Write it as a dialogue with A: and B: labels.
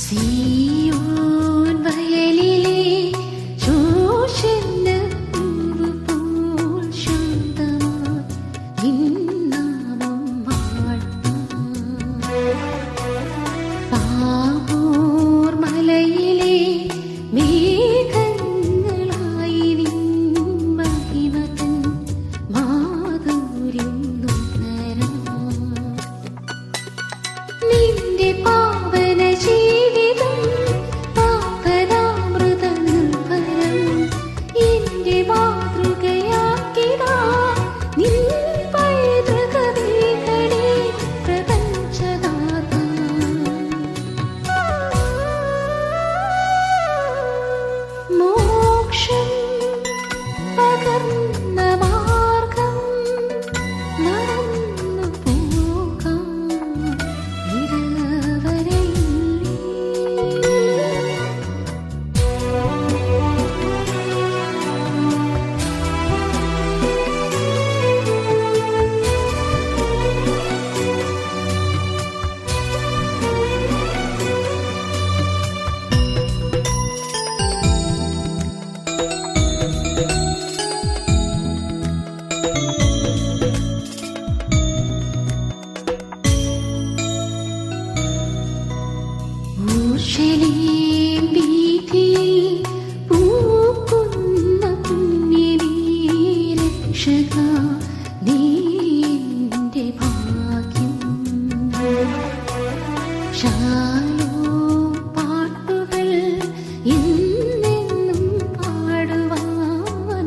A: See? പാട്ടുകൾ എന്നെന്നും പാടുവാൻ